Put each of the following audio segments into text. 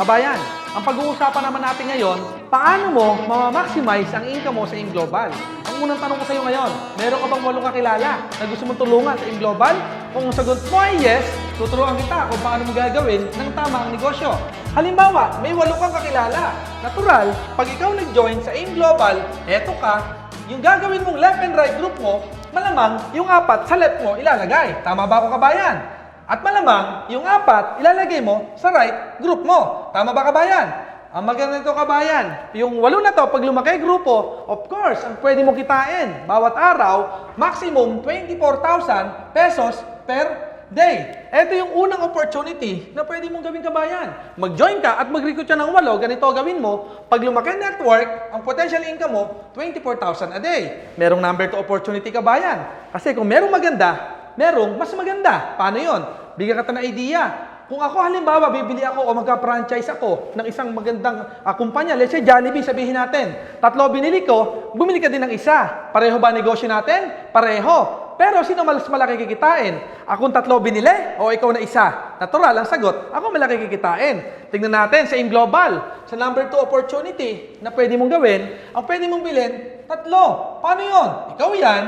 Kabayan, ang pag-uusapan naman natin ngayon, paano mo mamamaximize ang income mo sa AIM Global? Ang unang tanong ko sa iyo ngayon, meron ka bang walong kakilala na gusto mong tulungan sa AIM Global? Kung ang sagot mo ay yes, tuturuan kita kung paano mo gagawin ng tama ang negosyo. Halimbawa, may walo kang kakilala. Natural, pag ikaw nag-join sa AIM Global, eto ka, yung gagawin mong left and right group mo, malamang yung apat sa left mo ilalagay. Tama ba ako kabayan? At malamang, yung apat, ilalagay mo sa right group mo. Tama ba kabayan? Ang maganda nito kabayan, yung walo na to, pag lumaki grupo, of course, ang pwede mo kitain, bawat araw, maximum 24,000 pesos per day. Ito yung unang opportunity na pwede mong gawin kabayan. Mag-join ka at mag-recruit ka ng walo, ganito gawin mo. Pag lumaki network, ang potential income mo, 24,000 a day. Merong number to opportunity kabayan. Kasi kung merong maganda, merong mas maganda. Paano yon? Bigyan ka ng idea. Kung ako halimbawa, bibili ako o magka-franchise ako ng isang magandang uh, kumpanya, let's say Jollibee, sabihin natin, tatlo binili ko, bumili ka din ng isa. Pareho ba negosyo natin? Pareho. Pero sino mas malaki kikitain? Akong tatlo binili o ikaw na isa? Natural ang sagot, ako malaki kikitain. Tingnan natin sa In Global, sa number 2 opportunity na pwede mong gawin, ang pwede mong bilhin, tatlo. Paano yon? Ikaw yan,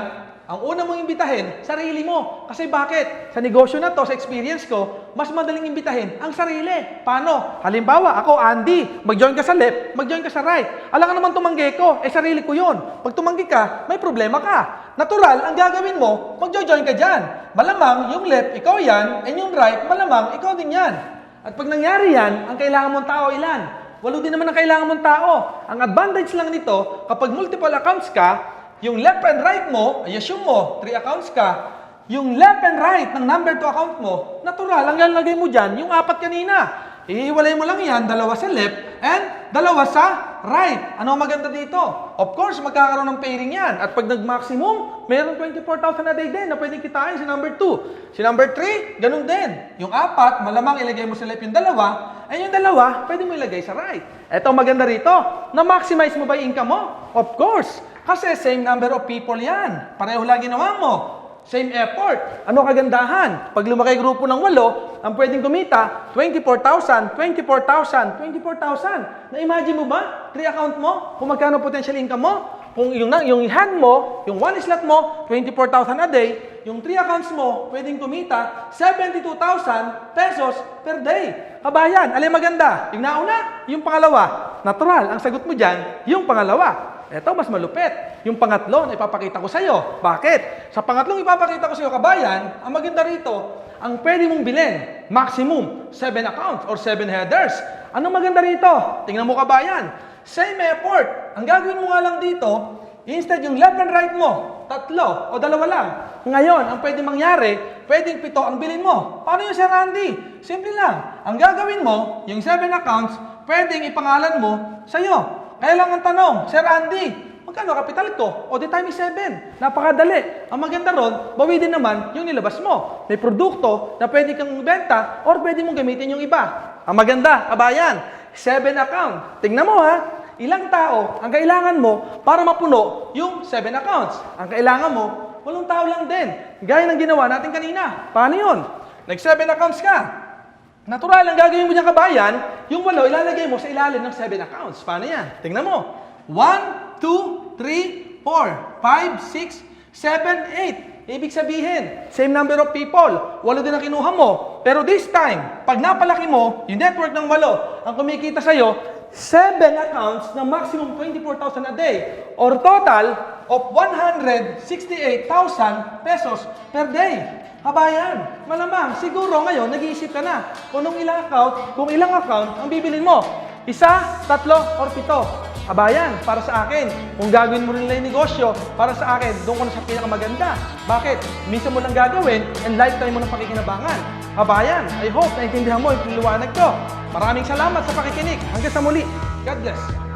ang una mong imbitahin, sarili mo. Kasi bakit? Sa negosyo na to, sa experience ko, mas madaling imbitahin ang sarili. Paano? Halimbawa, ako, Andy, mag-join ka sa left, mag-join ka sa right. Alam ka naman tumanggi ko, eh sarili ko yon. Pag tumanggi ka, may problema ka. Natural, ang gagawin mo, mag-join ka dyan. Malamang, yung left, ikaw yan, and yung right, malamang, ikaw din yan. At pag nangyari yan, ang kailangan mong tao ilan? Walo din naman ang kailangan mong tao. Ang advantage lang nito, kapag multiple accounts ka, yung left and right mo, ay assume mo, three accounts ka, yung left and right ng number 2 account mo, natural, ang lalagay mo dyan, yung apat kanina. Ihiwalay mo lang yan, dalawa sa left and dalawa sa right. Ano maganda dito? Of course, magkakaroon ng pairing yan. At pag nag-maximum, mayroong 24,000 a day din na pwedeng kitain si number 2. Si number 3, ganun din. Yung apat, malamang ilagay mo sa left yung dalawa, and yung dalawa, pwede mo ilagay sa right. Ito maganda rito. Na-maximize mo ba yung income mo? Of course. Kasi same number of people yan. Pareho lang ginawa mo. Same effort. Ano kagandahan? Pag lumaki grupo ng walo, ang pwedeng kumita, 24,000, 24,000, 24,000. Na-imagine mo ba? Three account mo? Kung magkano potential income mo? Kung yung, yung hand mo, yung one slot mo, 24,000 a day, yung three accounts mo, pwedeng kumita 72,000 pesos per day. Kabayan, alin maganda? Yung nauna, yung pangalawa. Natural, ang sagot mo dyan, yung pangalawa. Ito, mas malupit. Yung pangatlo na ipapakita ko sa iyo. Bakit? Sa pangatlong ipapakita ko sa iyo, kabayan, ang maganda rito, ang pwede mong bilhin, maximum, 7 accounts or 7 headers. Anong maganda rito? Tingnan mo, kabayan. Same effort. Ang gagawin mo nga lang dito, instead yung left and right mo, tatlo o dalawa lang. Ngayon, ang pwede mangyari, pwedeng pito ang bilhin mo. Paano yung Sir Andy? Simple lang. Ang gagawin mo, yung 7 accounts, pwedeng ipangalan mo sa iyo. Kaya lang ang tanong, Sir Andy, magkano kapital ko? O di time is 7. Napakadali. Ang maganda ron, bawi din naman yung nilabas mo. May produkto na pwede kang ibenta or pwede mong gamitin yung iba. Ang maganda, kabayan, 7 account. Tingnan mo ha, ilang tao ang kailangan mo para mapuno yung 7 accounts. Ang kailangan mo, walong tao lang din. Gaya ng ginawa natin kanina. Paano yun? Nag-7 accounts ka. Natural, ang gagawin mo dyan kabayan, yung walo, ilalagay mo sa ilalim ng 7 accounts. Paano yan? Tingnan mo. 1, 2, 3, 4, 5, 6, 7, 8. Ibig sabihin, same number of people. Walo din ang kinuha mo. Pero this time, pag napalaki mo, yung network ng walo, ang kumikita sa'yo, 7 accounts na maximum 24,000 a day. Or total of 168,000 pesos per day. Kabayan, malamang, siguro ngayon, nag-iisip ka na kung nung ilang account, kung ilang account ang bibilin mo. Isa, tatlo, or pito. Kabayan, para sa akin, kung gagawin mo rin lang yung negosyo, para sa akin, doon ko na sa pinakamaganda. Bakit? Minsan mo lang gagawin and lifetime mo ng pakikinabangan. Kabayan, I hope naintindihan mo yung liwanag ko. Maraming salamat sa pakikinig. Hanggang sa muli. God bless.